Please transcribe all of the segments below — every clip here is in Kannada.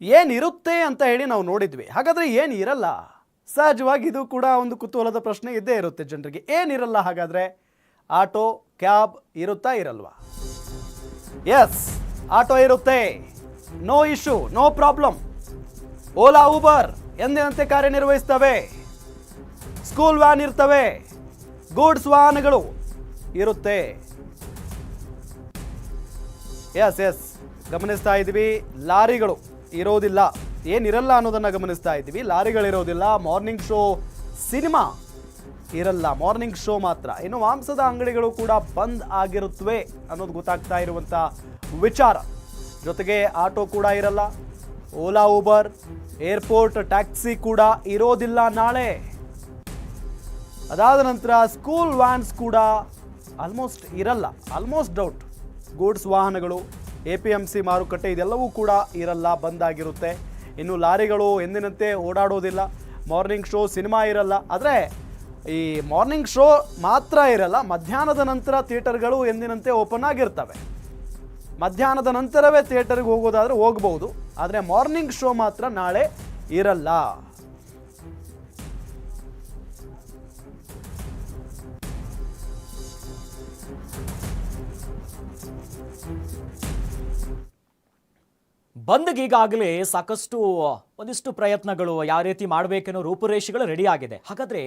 ಏನಿರುತ್ತೆ ಅಂತ ಹೇಳಿ ನಾವು ನೋಡಿದ್ವಿ. ಹಾಗಾದರೆ ಏನು ಇರಲ್ಲ ಸಹಜವಾಗಿ ಇದು ಕೂಡ ಒಂದು ಕುತೂಹಲದ ಪ್ರಶ್ನೆ ಇದ್ದೇ ಇರುತ್ತೆ ಜನರಿಗೆ. ಏನಿರಲ್ಲ ಹಾಗಾದರೆ? ಆಟೋ, ಕ್ಯಾಬ್ ಇರುತ್ತಾ ಇರಲ್ವಾ? ಎಸ್ ಆಟೋ ಇರುತ್ತೆ. No issue no problem Ola Uber ಎಂದಿನಂತೆ ಕಾರ್ಯನಿರ್ವಹಿಸ್ತವೆ. ಸ್ಕೂಲ್ ವ್ಯಾನ್ ಇರ್ತವೆ. ಗೂಡ್ಸ್ ವಾಹನಗಳು ಇರುತ್ತೆ. ಎಸ್ ಎಸ್ ಗಮನಿಸ್ತಾ ಇದ್ದೀವಿ, ಲಾರಿಗಳು ಇರೋದಿಲ್ಲ. ಏನಿರಲ್ಲ ಅನ್ನೋದನ್ನು ಗಮನಿಸ್ತಾ ಇದ್ದೀವಿ ಲಾರಿಗಳಿರೋದಿಲ್ಲ ಮಾರ್ನಿಂಗ್ ಶೋ ಸಿನಿಮಾ ಇರಲ್ಲ ಮಾರ್ನಿಂಗ್ ಶೋ ಮಾತ್ರ. ಇನ್ನು ಮಾಂಸದ ಅಂಗಡಿಗಳು ಕೂಡ ಬಂದ್ ಆಗಿರುತ್ತವೆ ಅನ್ನೋದು ಗೊತ್ತಾಗ್ತಾ ಇರುವಂಥ ವಿಚಾರ. ಜೊತೆಗೆ ಆಟೋ ಕೂಡ ಇರಲ್ಲ, ಓಲಾ ಊಬರ್ ಏರ್ಪೋರ್ಟ್, ಟ್ಯಾಕ್ಸಿ ಕೂಡ ಇರೋದಿಲ್ಲ ನಾಳೆ. ಅದಾದ ನಂತರ ಸ್ಕೂಲ್ ವ್ಯಾನ್ಸ್ ಕೂಡ ಆಲ್ಮೋಸ್ಟ್ ಇರಲ್ಲ ಆಲ್ಮೋಸ್ಟ್ ಡೌಟ್ ಗೂಡ್ಸ್ ವಾಹನಗಳು ಎ ಪಿ ಎಂ ಸಿ ಮಾರುಕಟ್ಟೆ ಇದೆಲ್ಲವೂ ಕೂಡ ಇರಲ್ಲ ಬಂದಾಗಿರುತ್ತೆ ಇನ್ನು ಲಾರಿಗಳು ಎಂದಿನಂತೆ ಓಡಾಡೋದಿಲ್ಲ, ಮಾರ್ನಿಂಗ್ ಶೋ ಸಿನಿಮಾ ಇರಲ್ಲ. ಆದರೆ ಈ ಮಾರ್ನಿಂಗ್ ಶೋ ಮಾತ್ರ ಇರಲ್ಲ, ಮಧ್ಯಾಹ್ನದ ನಂತರ ಥಿಯೇಟರ್ಗಳು ಎಂದಿನಂತೆ ಓಪನ್ ಆಗಿರ್ತವೆ. ಮಧ್ಯಾಹ್ನದ ನಂತರವೇ ಥಿಯೇಟರ್ಗೆ ಹೋಗೋದಾದರೆ ಹೋಗ್ಬೋದು, ಆದರೆ ಮಾರ್ನಿಂಗ್ ಶೋ ಮಾತ್ರ ನಾಳೆ ಇರಲ್ಲ. ಬಂದ್ಗೆ ಈಗಾಗಲೇ ಸಾಕಷ್ಟು, ಒಂದಿಷ್ಟು ಪ್ರಯತ್ನಗಳು ಯಾವ ರೀತಿ ಮಾಡಬೇಕೆನ್ನೋ ರೂಪುರೇಷೆಗಳು ರೆಡಿ ಆಗಿದೆ. ಹಾಗಾದ್ರೆ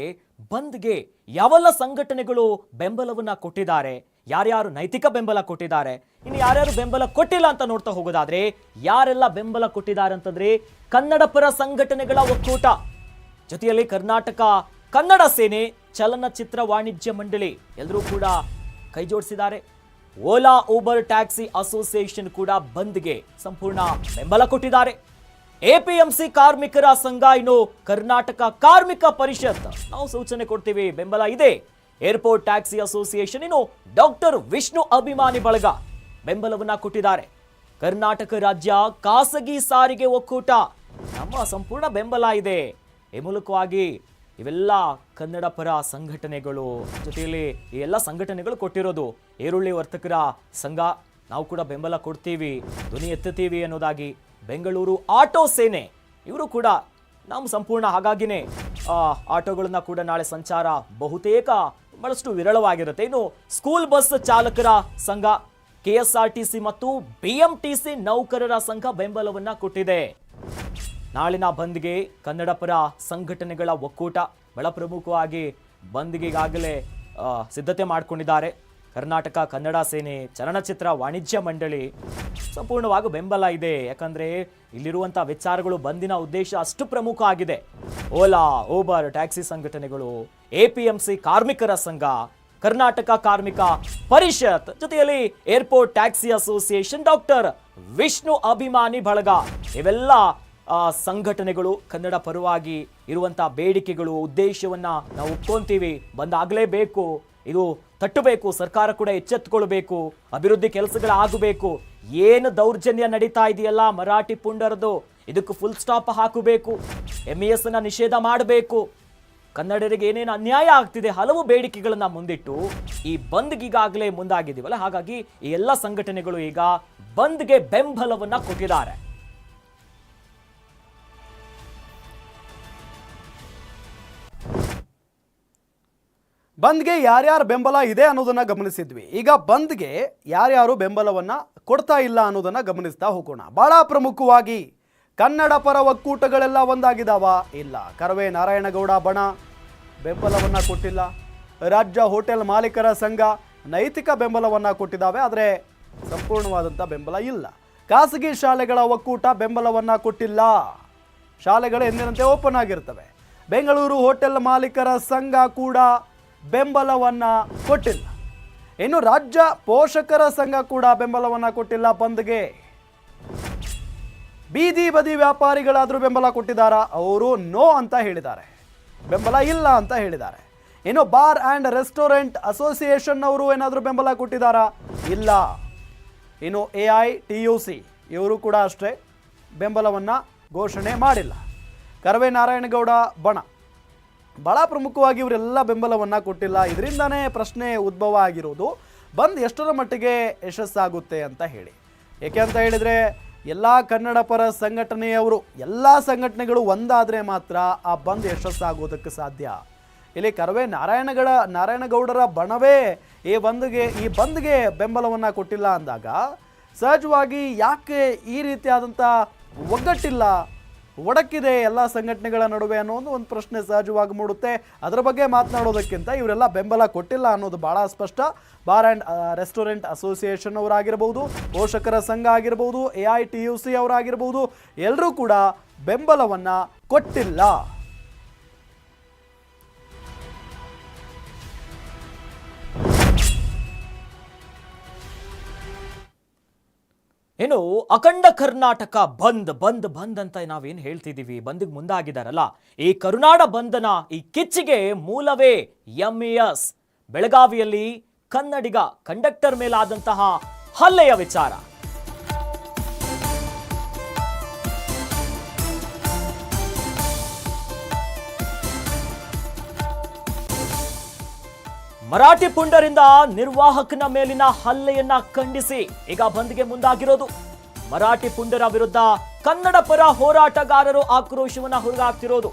ಬಂದ್ಗೆ ಯಾವೆಲ್ಲ ಸಂಘಟನೆಗಳು ಬೆಂಬಲವನ್ನು ಕೊಟ್ಟಿದ್ದಾರೆ, ಯಾರ್ಯಾರು ನೈತಿಕ ಬೆಂಬಲ ಕೊಟ್ಟಿದ್ದಾರೆ, ಇನ್ನು ಯಾರ್ಯಾರು ಬೆಂಬಲ ಕೊಟ್ಟಿಲ್ಲ ಅಂತ ನೋಡ್ತಾ ಹೋಗೋದಾದ್ರೆ, ಯಾರೆಲ್ಲ ಬೆಂಬಲ ಕೊಟ್ಟಿದ್ದಾರೆ ಅಂತಂದ್ರೆ ಕನ್ನಡ ಪರ ಸಂಘಟನೆಗಳ ಒಕ್ಕೂಟ. ಜೊತೆಯಲ್ಲಿ ಕರ್ನಾಟಕ ಕನ್ನಡ ಸೇನೆ ಚಲನಚಿತ್ರ ವಾಣಿಜ್ಯ ಮಂಡಳಿ ಎಲ್ಲರೂ ಕೂಡ ಕೈ ಜೋಡಿಸಿದ್ದಾರೆ. ಓಲಾ ಊಬರ್ ಟ್ಯಾಕ್ಸಿ ಅಸೋಸಿಯೇಷನ್ ಕೂಡ ಬಂದ್ಗೆ ಸಂಪೂರ್ಣ ಬೆಂಬಲ ಕೊಟ್ಟಿದ್ದಾರೆ. ಎಪಿಎಂಸಿ ಕಾರ್ಮಿಕರ ಸಂಘ ಇನ್ನು ಕರ್ನಾಟಕ ಕಾರ್ಮಿಕ ಪರಿಷತ್. ನಾವು ಸೂಚನೆ ಕೊಡ್ತೀವಿ, ಬೆಂಬಲ ಇದೆ. ಏರ್ಪೋರ್ಟ್ ಟ್ಯಾಕ್ಸಿ ಅಸೋಸಿಯೇಷನ್ ಇನ್ನು ಡಾಕ್ಟರ್ ವಿಷ್ಣು ಅಭಿಮಾನಿ ಬಳಗ ಬೆಂಬಲವನ್ನ ಕೊಟ್ಟಿದ್ದಾರೆ. ಕರ್ನಾಟಕ ರಾಜ್ಯ ಖಾಸಗಿ ಸಾರಿಗೆ ಒಕ್ಕೂಟ. ನಮ್ಮ ಸಂಪೂರ್ಣ ಬೆಂಬಲ ಇದೆ. ಈ ಮೂಲಕವಾಗಿ ಇವೆಲ್ಲ ಕನ್ನಡ ಪರ ಸಂಘಟನೆಗಳು ಜೊತೆಯಲ್ಲಿ ಈ ಎಲ್ಲ ಸಂಘಟನೆಗಳು ಕೊಟ್ಟಿರೋದು ಈರುಳ್ಳಿ ವರ್ತಕರ ಸಂಘ. ನಾವು ಕೂಡ ಬೆಂಬಲ ಕೊಡ್ತೀವಿ, ಧ್ವನಿ ಎತ್ತುತ್ತೀವಿ ಅನ್ನೋದಾಗಿ ಬೆಂಗಳೂರು ಆಟೋ ಸೇನೆ, ಇವರು ಕೂಡ ನಮ್ಮ ಸಂಪೂರ್ಣ ಹಾಗಾಗಿನೇ ಆಟೋಗಳನ್ನ ಕೂಡ ನಾಳೆ ಸಂಚಾರ ಬಹುತೇಕ ಬಹಳಷ್ಟು ವಿರಳವಾಗಿರುತ್ತೆ. ಇನ್ನು ಸ್ಕೂಲ್ ಬಸ್ ಚಾಲಕರ ಸಂಘ, ಕೆ ಎಸ್ ಮತ್ತು ಬಿ ನೌಕರರ ಸಂಘ ಬೆಂಬಲವನ್ನ ಕೊಟ್ಟಿದೆ. ನಾಳಿನ ಬಂದ್ಗೆ ಕನ್ನಡ ಪರ ಸಂಘಟನೆಗಳ ಒಕ್ಕೂಟ ಬಹಳ ಪ್ರಮುಖವಾಗಿ ಬಂದ್ಗೆ ಈಗಾಗಲೇ ಸಿದ್ಧತೆ ಮಾಡಿಕೊಂಡಿದ್ದಾರೆ. ಕರ್ನಾಟಕ ಕನ್ನಡ ಸೇನೆ ಚಲನಚಿತ್ರ ವಾಣಿಜ್ಯ ಮಂಡಳಿ ಸಂಪೂರ್ಣವಾಗಿ ಬೆಂಬಲ ಇದೆ. ಯಾಕಂದರೆ ಇಲ್ಲಿರುವಂಥ ವಿಚಾರಗಳು ಬಂದಿನ ಉದ್ದೇಶ ಅಷ್ಟು ಪ್ರಮುಖ ಆಗಿದೆ. ಓಲಾ ಓಬರ್ ಟ್ಯಾಕ್ಸಿ ಸಂಘಟನೆಗಳು ಎ ಪಿ ಎಂ ಸಿ ಕಾರ್ಮಿಕರ ಸಂಘ, ಕರ್ನಾಟಕ ಕಾರ್ಮಿಕ ಪರಿಷತ್, ಜೊತೆಯಲ್ಲಿ airport taxi association doctor Vishnu ಅಭಿಮಾನಿ ಬಳಗ. ಇವೆಲ್ಲ ಸಂಘಟನೆಗಳು ಕನ್ನಡ ಪರವಾಗಿ ಇರುವಂಥ ಬೇಡಿಕೆಗಳು, ಉದ್ದೇಶವನ್ನ ನಾವು ಒಪ್ಕೊಂತೀವಿ. ಬಂದಾಗಲೇಬೇಕು. ಇದು ತಟ್ಟಬೇಕು. ಸರ್ಕಾರ ಕೂಡ ಎಚ್ಚೆತ್ತುಕೊಳ್ಬೇಕು. ಅಭಿವೃದ್ಧಿ ಕೆಲಸಗಳಾಗಬೇಕು. ಏನು ದೌರ್ಜನ್ಯ ನಡೀತಾ ಇದೆಯಲ್ಲ ಮರಾಠಿ ಪುಂಡರದು? ಇದಕ್ಕೆ ಫುಲ್ ಸ್ಟಾಪ್ ಹಾಕಬೇಕು. ಎಂ ಇ ಅನ್ನ ನಿಷೇಧ ಮಾಡಬೇಕು. ಕನ್ನಡರಿಗೆ ಏನೇನು ಅನ್ಯಾಯ ಆಗ್ತಿದೆ, ಹಲವು ಬೇಡಿಕೆಗಳನ್ನ ಮುಂದಿಟ್ಟು ಈ ಬಂದ್ಗೆ ಈಗಾಗಲೇ ಮುಂದಾಗಿದ್ದೀವಲ್ಲ. ಹಾಗಾಗಿ ಈ ಎಲ್ಲ ಸಂಘಟನೆಗಳು ಈಗ ಬಂದ್ಗೆ ಬೆಂಬಲವನ್ನ ಕೊಟ್ಟಿದ್ದಾರೆ. ಬಂದ್ಗೆ ಯಾರ್ಯಾರು ಬೆಂಬಲ ಇದೆ ಅನ್ನೋದನ್ನ ಗಮನಿಸಿದ್ವಿ. ಈಗ ಬಂದ್ಗೆ ಯಾರ್ಯಾರು ಬೆಂಬಲವನ್ನ ಕೊಡ್ತಾ ಇಲ್ಲ ಅನ್ನೋದನ್ನ ಗಮನಿಸ್ತಾ ಹೋಗೋಣ. ಬಹಳ ಪ್ರಮುಖವಾಗಿ ಕನ್ನಡ ಪರ ಒಕ್ಕೂಟಗಳೆಲ್ಲ ಒಂದಾಗಿದಾವ? ಇಲ್ಲ. ಕರವೇ ನಾರಾಯಣಗೌಡ ಬಣ. ಬೆಂಬಲವನ್ನ ಕೊಟ್ಟಿಲ್ಲ. ರಾಜ್ಯ ಹೋಟೆಲ್ ಮಾಲೀಕರ ಸಂಘ ನೈತಿಕ ಬೆಂಬಲವನ್ನ ಕೊಟ್ಟಿದ್ದಾವೆ ಆದರೆ ಸಂಪೂರ್ಣವಾದಂಥ ಬೆಂಬಲ ಇಲ್ಲ. ಖಾಸಗಿ ಶಾಲೆಗಳ ಒಕ್ಕೂಟ ಬೆಂಬಲವನ್ನ ಕೊಟ್ಟಿಲ್ಲ. ಶಾಲೆಗಳು ಎಂದಿನಂತೆ ಓಪನ್ ಆಗಿರ್ತವೆ. ಬೆಂಗಳೂರು ಹೋಟೆಲ್ ಮಾಲೀಕರ ಸಂಘ ಕೂಡ ಬೆಂಬಲವನ್ನ ಕೊಟ್ಟಿಲ್ಲ. ಇನ್ನು ರಾಜ್ಯ ಪೋಷಕರ ಸಂಘ ಕೂಡ ಬೆಂಬಲವನ್ನ ಕೊಟ್ಟಿಲ್ಲ ಬಂದ್ಗೆ. ಬೀದಿ ಬದಿ ವ್ಯಾಪಾರಿಗಳಾದರೂ ಬೆಂಬಲ ಕೊಟ್ಟಿದ್ದಾರಾ? ಅವರು ನೋ ಅಂತ ಹೇಳಿದ್ದಾರೆ. ಬೆಂಬಲ ಇಲ್ಲ ಅಂತ ಹೇಳಿದ್ದಾರೆ. ಇನ್ನು ಬಾರ್ ಆ್ಯಂಡ್ ರೆಸ್ಟೋರೆಂಟ್ ಅಸೋಸಿಯೇಷನ್ ಅವರು ಏನಾದರೂ ಬೆಂಬಲ ಕೊಟ್ಟಿದ್ದಾರಾ? ಇಲ್ಲ. ಇನ್ನು A I, T U C, ಇವರು ಕೂಡ ಅಷ್ಟೇ ಬೆಂಬಲವನ್ನು ಘೋಷಣೆ ಮಾಡಿಲ್ಲ. ಕರವೇ ನಾರಾಯಣಗೌಡ, ಬಣ. ಭಾಳ ಪ್ರಮುಖವಾಗಿ ಇವರೆಲ್ಲ ಬೆಂಬಲವನ್ನು ಕೊಟ್ಟಿಲ್ಲ. ಇದರಿಂದನೇ ಪ್ರಶ್ನೆ ಉದ್ಭವ ಆಗಿರೋದು. ಬಂದ್ ಎಷ್ಟರ ಮಟ್ಟಿಗೆ ಯಶಸ್ಸಾಗುತ್ತೆ ಅಂತ ಹೇಳಿ. ಏಕೆ ಅಂತ ಹೇಳಿದರೆ, ಎಲ್ಲ ಕನ್ನಡ ಪರ ಸಂಘಟನೆಯವರು, ಎಲ್ಲ ಸಂಘಟನೆಗಳು ಒಂದಾದರೆ ಮಾತ್ರ ಆ ಬಂದ್ ಯಶಸ್ಸಾಗೋದಕ್ಕೆ ಸಾಧ್ಯ. ಇಲ್ಲಿ ಕರವೇ ನಾರಾಯಣಗಡ ನಾರಾಯಣಗೌಡರ ಬಣವೇ ಈ ಬಂದ್ಗೆ ಈ ಬಂದ್ಗೆ ಬೆಂಬಲವನ್ನು ಕೊಟ್ಟಿಲ್ಲ ಅಂದಾಗ, ಸಹಜವಾಗಿ ಯಾಕೆ ಈ ರೀತಿಯಾದಂಥ ಒಗ್ಗಟ್ಟಿಲ್ಲ ಒಡಕಿದೆ ಎಲ್ಲ ಸಂಘಟನೆಗಳ ನಡುವೆ ಅನ್ನೋದು ಒಂದು ಪ್ರಶ್ನೆ ಸಹಜವಾಗಿ ಮೂಡುತ್ತೆ. ಅದರ ಬಗ್ಗೆ ಮಾತನಾಡೋದಕ್ಕಿಂತ ಇವರೆಲ್ಲ ಬೆಂಬಲ ಕೊಟ್ಟಿಲ್ಲ ಅನ್ನೋದು ಭಾಳ ಸ್ಪಷ್ಟ. ಬಾರ್ ಆ್ಯಂಡ್ ರೆಸ್ಟೋರೆಂಟ್ ಅಸೋಸಿಯೇಷನ್ ಅವರಾಗಿರ್ಬೋದು, ಪೋಷಕರ ಸಂಘ ಆಗಿರ್ಬೋದು, A I T U C ಅವರಾಗಿರ್ಬೋದು ಎಲ್ಲರೂ ಕೂಡ ಬೆಂಬಲವನ್ನು ಕೊಟ್ಟಿಲ್ಲ. ಏನು ಅಖಂಡ ಕರ್ನಾಟಕ ಬಂದ್ ಬಂದ್ ಬಂದ್ ಅಂತ ನಾವೇನು ಹೇಳ್ತಿದೀವಿ ಬಂದಿಗೆ ಮುಂದಾಗಿದಾರಲ್ಲ. ಈ ಕರುನಾಡ ಬಂದನ ಈ ಕಿಚ್ಚಿಗೆ ಮೂಲವೇ ಎಂ ಎಸ್ ಬೆಳಗಾವಿಯಲ್ಲಿ ಕನ್ನಡಿಗ, ಕಂಡಕ್ಟರ್ ಮೇಲಾದಂತಹ ಹಲ್ಲೆಯ ವಿಚಾರ. ಮರಾಠಿ ಪುಂಡರಿಂದ ನಿರ್ವಾಹಕನ ಮೇಲಿನ ಹಲ್ಲೆಯನ್ನ ಖಂಡಿಸಿ ಈಗ ಬಂದ್ಗೆ ಮುಂದಾಗಿರೋದು. ಮರಾಠಿ ಪುಂಡರ ವಿರುದ್ಧ ಕನ್ನಡ ಪರ ಹೋರಾಟಗಾರರು ಆಕ್ರೋಶವನ್ನ ಹೊರಗಾಗ್ತಿರೋದು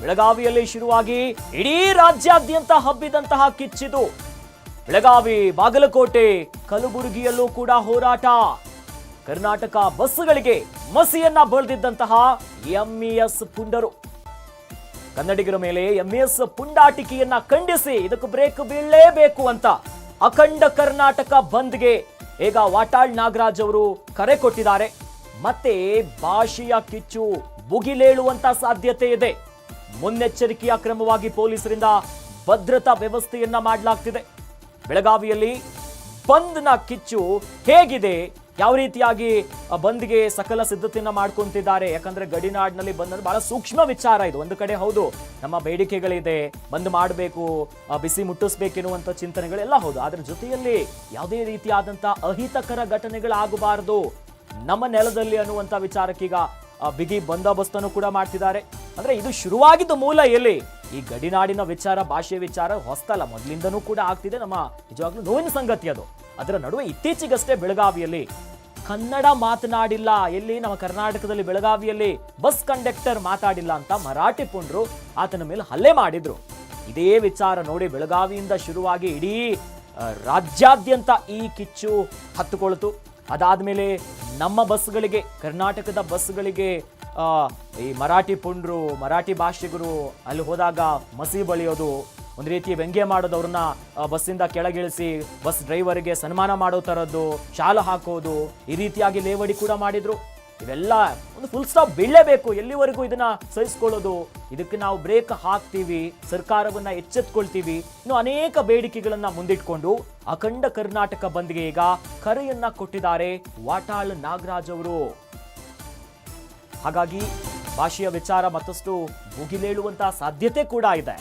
ಬೆಳಗಾವಿಯಲ್ಲಿ ಶುರುವಾಗಿ ಇಡೀ ರಾಜ್ಯಾದ್ಯಂತ ಹಬ್ಬಿದಂತಹ ಕಿಚ್ಚಿದು. ಬೆಳಗಾವಿ, ಬಾಗಲಕೋಟೆ, ಕಲಬುರಗಿಯಲ್ಲೂ ಕೂಡ ಹೋರಾಟ. ಕರ್ನಾಟಕ ಬಸ್ಸುಗಳಿಗೆ ಮಸಿಯನ್ನ ಬಳಿದಿದ್ದಂತಹ ಎಂಇಎಸ್ ಪುಂಡರು. ಕನ್ನಡಿಗರ ಮೇಲೆ ಎಂಎಸ್ ಪುಂಡಾಟಿಕೆಯನ್ನ ಖಂಡಿಸಿ, ಇದಕ್ಕೆ ಬ್ರೇಕ್ ಬೀಳಲೇಬೇಕು ಅಂತ ಅಖಂಡ ಕರ್ನಾಟಕ ಬಂದ್ಗೆ ಈಗ ವಾಟಾಳ್ ನಾಗರಾಜ್ ಅವರು ಕರೆ ಕೊಟ್ಟಿದ್ದಾರೆ. ಮತ್ತೆ ಭಾಷೆಯ ಕಿಚ್ಚು ಬುಗಿಲೇಳುವಂತ ಸಾಧ್ಯತೆ ಇದೆ. ಮುನ್ನೆಚ್ಚರಿಕೆಯ ಕ್ರಮವಾಗಿ ಪೊಲೀಸರಿಂದ ಭದ್ರತಾ ವ್ಯವಸ್ಥೆಯನ್ನ ಮಾಡಲಾಗ್ತಿದೆ. ಬೆಳಗಾವಿಯಲ್ಲಿ ಬಂದ್ನ ಕಿಚ್ಚು ಹೇಗಿದೆ? ಯಾವ ರೀತಿಯಾಗಿ ಬಂದ್ಗೆ ಸಕಲ ಸಿದ್ಧತೆಯನ್ನ ಮಾಡ್ಕೊಂತಿದ್ದಾರೆ. ಯಾಕಂದ್ರೆ ಗಡಿನಾಡಿನಲ್ಲಿ ಬಂದ್ ಬಹಳ ಸೂಕ್ಷ್ಮ ವಿಚಾರ ಇದು. ಒಂದು ಕಡೆ ಹೌದು, ನಮ್ಮ ಬೇಡಿಕೆಗಳಿದೆ, ಬಂದ್ ಮಾಡಬೇಕು ಬಿಸಿ ಮುಟ್ಟಿಸ್ಬೇಕೆನ್ನುವಂತ ಚಿಂತನೆಗಳೆಲ್ಲ ಹೌದು. ಅದ್ರ ಜೊತೆಯಲ್ಲಿ ಯಾವುದೇ ರೀತಿಯಾದಂತ ಅಹಿತಕರ ಘಟನೆಗಳಾಗಬಾರದು. ನಮ್ಮ ನೆಲದಲ್ಲಿ ಅನ್ನುವಂತ ವಿಚಾರಕ್ಕೀಗ ಬಿಗಿ ಬಂದೋಬಸ್ತನ್ನು ಕೂಡ ಮಾಡ್ತಿದ್ದಾರೆ. ಅಂದ್ರೆ ಇದು ಶುರುವಾಗಿದ್ದು ಮೂಲ ಎಲ್ಲಿ? ಈ ಗಡಿನಾಡಿನ ವಿಚಾರ ಭಾಷೆ ವಿಚಾರ ಹೊಸ್ತಲ್ಲ ಮೊದಲಿಂದನೂ ಕೂಡ ಆಗ್ತಿದೆ. ನಮ್ಮ ನಿಜವಾಗ್ಲೂ ನೋವಿನ ಸಂಗತಿ ಅದು. ಅದರ ನಡುವೆ ಇತ್ತೀಚೆಗಷ್ಟೇ ಬೆಳಗಾವಿಯಲ್ಲಿ. ಕನ್ನಡ ಮಾತನಾಡಿಲ್ಲ. ಎಲ್ಲಿ? ನಮ್ಮ ಕರ್ನಾಟಕದಲ್ಲಿ ಬೆಳಗಾವಿಯಲ್ಲಿ ಬಸ್ ಕಂಡಕ್ಟರ್ ಮಾತಾಡಿಲ್ಲ ಅಂತ ಮರಾಠಿ ಪುಂಡ್ರು ಆತನ ಮೇಲೆ ಹಲ್ಲೆ ಮಾಡಿದ್ರು. ಇದೇ ವಿಚಾರ ನೋಡಿ ಬೆಳಗಾವಿಯಿಂದ ಶುರುವಾಗಿ ಇಡೀ ರಾಜ್ಯಾದ್ಯಂತ ಈ ಕಿಚ್ಚು ಹತ್ತುಕೊಳ್ತು. ಅದಾದ್ಮೇಲೆ ನಮ್ಮ ಬಸ್ಗಳಿಗೆ, ಕರ್ನಾಟಕದ ಬಸ್ಗಳಿಗೆ ಈ ಮರಾಠಿ ಪುಂಡ್ರು, ಮರಾಠಿ ಭಾಷಿಗರು ಅಲ್ಲಿ ಹೋದಾಗ ಮಸಿ ಬಳಿಯೋದು ಒಂದು ರೀತಿ ವ್ಯಂಗ್ಯ ಮಾಡೋದವ್ರನ್ನ ಬಸ್ಸಿಂದ ಕೆಳಗಿಳಿಸಿ ಬಸ್ ಡ್ರೈವರ್ಗೆ ಸನ್ಮಾನ ಮಾಡೋ ಥರದ್ದು ಶಾಲ ಹಾಕೋದು, ಈ ರೀತಿಯಾಗಿ ಲೇವಡಿ ಕೂಡ ಮಾಡಿದ್ರು. ಇವೆಲ್ಲ ಒಂದು ಫುಲ್ ಸ್ಟಾಪ್ ಬೀಳಲೇಬೇಕು. ಎಲ್ಲಿವರೆಗೂ ಇದನ್ನ ಸಹಿಸ್ಕೊಳ್ಳೋದು? ಇದಕ್ಕೆ ನಾವು ಬ್ರೇಕ್ ಹಾಕ್ತೀವಿ, ಸರ್ಕಾರವನ್ನ ಎಚ್ಚೆತ್ಕೊಳ್ತೀವಿ. ಇನ್ನು ಅನೇಕ ಬೇಡಿಕೆಗಳನ್ನ ಮುಂದಿಟ್ಕೊಂಡು ಅಖಂಡ ಕರ್ನಾಟಕ ಬಂದ್ಗೆ ಈಗ ಕರೆಯನ್ನ ಕೊಟ್ಟಿದ್ದಾರೆ ವಾಟಾಳ್ ನಾಗರಾಜ್ ಅವರು. ಹಾಗಾಗಿ ಭಾಷೆಯ ವಿಚಾರ ಮತ್ತಷ್ಟು ಮುಗಿಲೇಳುವಂತಹ ಸಾಧ್ಯತೆ ಕೂಡ ಇದೆ.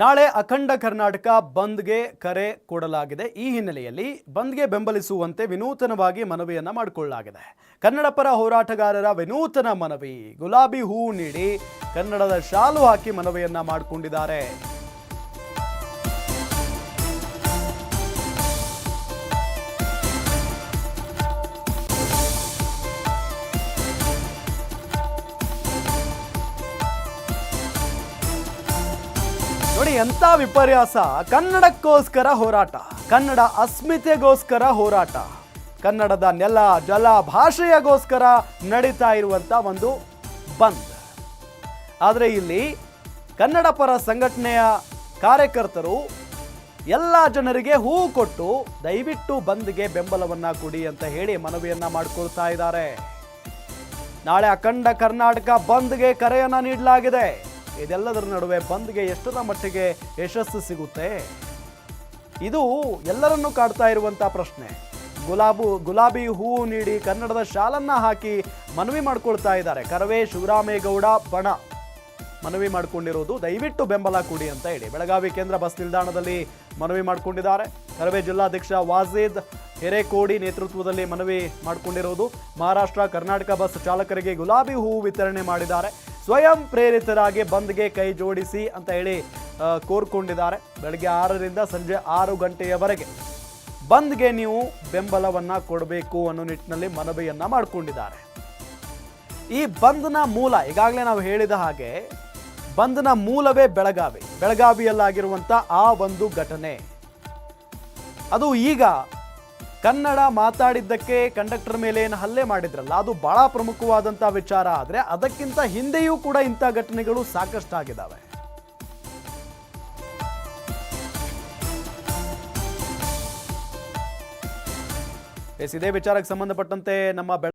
ನಾಳೆ ಅಖಂಡ ಕರ್ನಾಟಕ ಬಂದ್ಗೆ ಕರೆ ಕೊಡಲಾಗಿದೆ. ಈ ಹಿನ್ನೆಲೆಯಲ್ಲಿ ಬಂದ್ಗೆ ಬೆಂಬಲಿಸುವಂತೆ ವಿನೂತನವಾಗಿ ಮನವಿಯನ್ನ ಮಾಡಿಕೊಳ್ಳಲಾಗಿದೆ. ಕನ್ನಡ ಪರ ಹೋರಾಟಗಾರರ ವಿನೂತನ ಮನವಿ, ಗುಲಾಬಿ ಹೂ ನೀಡಿ ಕನ್ನಡದ ಶಾಲು ಹಾಕಿ ಮನವಿಯನ್ನ ಮಾಡಿಕೊಂಡಿದ್ದಾರೆ. ನೋಡಿ ಎಂತ ವಿಪರ್ಯಾಸ. ಕನ್ನಡಕ್ಕೋಸ್ಕರ ಹೋರಾಟ, ಕನ್ನಡ ಅಸ್ಮಿತೆಗೋಸ್ಕರ ಹೋರಾಟ, ಕನ್ನಡದ ನೆಲ, ಜಲ ಭಾಷೆಯಗೋಸ್ಕರ ನಡೀತಾ ಇರುವಂತ ಒಂದು ಬಂದ್. ಆದರೆ ಇಲ್ಲಿ ಕನ್ನಡ ಪರ ಸಂಘಟನೆಯ ಕಾರ್ಯಕರ್ತರು ಎಲ್ಲ ಜನರಿಗೆ ಹೂ ಕೊಟ್ಟು ದಯವಿಟ್ಟು ಬಂದ್ಗೆ ಬೆಂಬಲವನ್ನ ಕೊಡಿ ಅಂತ ಹೇಳಿ ಮನವಿಯನ್ನ ಮಾಡ್ಕೊಳ್ತಾ ಇದ್ದಾರೆ. ನಾಳೆ ಅಖಂಡ ಕರ್ನಾಟಕ ಬಂದ್ಗೆ ಕರೆಯನ್ನ ನೀಡಲಾಗಿದೆ. ಇದೆಲ್ಲದರ ನಡುವೆ ಬಂದ್ಗೆ ಎಷ್ಟರ ಮಟ್ಟಿಗೆ ಯಶಸ್ಸು ಸಿಗುತ್ತೆ? ಇದು ಎಲ್ಲರನ್ನೂ ಕಾಡ್ತಾ ಇರುವಂತ ಪ್ರಶ್ನೆ. ಗುಲಾಬು, ಗುಲಾಬಿ ಹೂವು ನೀಡಿ ಕನ್ನಡದ ಶಾಲನ್ನ ಹಾಕಿ ಮನವಿ ಮಾಡ್ಕೊಳ್ತಾ ಇದ್ದಾರೆ. ಕರವೇ ಶಿವರಾಮೇಗೌಡ ಬಣ ಮನವಿ ಮಾಡಿಕೊಂಡಿರುವುದು ದಯವಿಟ್ಟು ಬೆಂಬಲ ಕೊಡಿ ಅಂತ ಹೇಳಿ. ಬೆಳಗಾವಿ ಕೇಂದ್ರ ಬಸ್ ನಿಲ್ದಾಣದಲ್ಲಿ ಮನವಿ ಮಾಡಿಕೊಂಡಿದ್ದಾರೆ. ಕರವೇ ಜಿಲ್ಲಾಧ್ಯಕ್ಷ ವಾಜೀದ್ ಹಿರೇಕೋಡಿ ನೇತೃತ್ವದಲ್ಲಿ ಮನವಿ ಮಾಡಿಕೊಂಡಿರುವುದು ಮಹಾರಾಷ್ಟ್ರ, ಕರ್ನಾಟಕ ಬಸ್ ಚಾಲಕರಿಗೆ ಗುಲಾಬಿ ಹೂವು ವಿತರಣೆ ಮಾಡಿದ್ದಾರೆ. ಸ್ವಯಂ ಪ್ರೇರಿತರಾಗಿ ಬಂದ್ಗೆ ಕೈ ಜೋಡಿಸಿ ಅಂತ ಹೇಳಿ ಕೋರ್ಕೊಂಡಿದ್ದಾರೆ. ಬೆಳಗ್ಗೆ ಆರರಿಂದ ಸಂಜೆ ಆರು ಗಂಟೆಯವರೆಗೆ. ಬಂದ್ಗೆ ನೀವು ಬೆಂಬಲವನ್ನ ಕೊಡಬೇಕು ಅನ್ನೋ ನಿಟ್ಟಿನಲ್ಲಿ ಮನವಿಯನ್ನ ಮಾಡಿಕೊಂಡಿದ್ದಾರೆ. ಈ ಬಂದ್ನ ಮೂಲ, ಈಗಾಗಲೇ ನಾವು ಹೇಳಿದ ಹಾಗೆ, ಬಂದ್ನ ಮೂಲವೇ ಬೆಳಗಾವಿ. ಬೆಳಗಾವಿಯಲ್ಲಾಗಿರುವಂಥ ಆ ಒಂದು ಘಟನೆ. ಅದು ಈಗ ಕನ್ನಡ ಮಾತಾಡಿದ್ದಕ್ಕೆ ಕಂಡಕ್ಟರ್ ಮೇಲೆ ಏನು ಹಲ್ಲೆ ಮಾಡಿದ್ರಲ್ಲ, ಅದು ಬಹಳ ಪ್ರಮುಖವಾದಂಥ ವಿಚಾರ. ಆದರೆ ಅದಕ್ಕಿಂತ ಹಿಂದೆಯೂ ಕೂಡ ಇಂಥ ಘಟನೆಗಳು ಸಾಕಷ್ಟಾಗಿದ್ದಾವೆ. ಎಸ್, ಇದೇ ವಿಚಾರಕ್ಕೆ ಸಂಬಂಧಪಟ್ಟಂತೆ ನಮ್ಮ